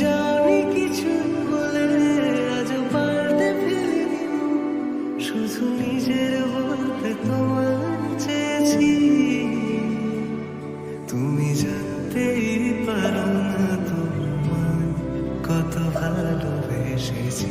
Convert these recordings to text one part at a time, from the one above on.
জানি কিছু বলে আজ পারতে ফেলিনি শুধু বলতে তোমার চেয়েছি। তুমি জানতেই পারো না তোমার কত ভালোবেসেছি।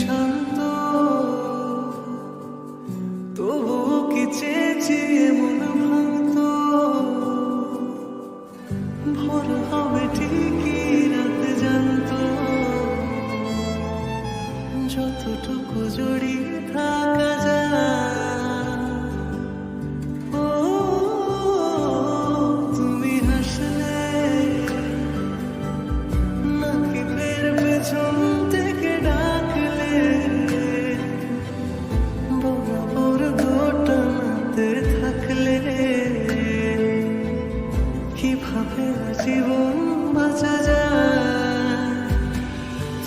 শান্ত তবুও কি চেয়েছি মন ভাঙত ভোর হবে ঠিকই, রাত জানত। যতটুকু জড়িয়ে থাকা যায় ফেললে কীভাবে জীবন বাঁচা যায়?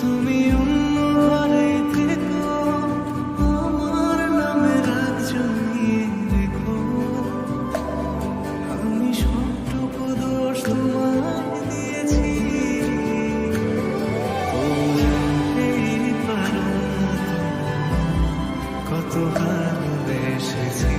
তুমি অন্য ঘরে দেখো, আমার নামে রাগ রেখো। আমি সবটুকু দোষ তোমার দিয়েছি। কত ভালোবেসেছি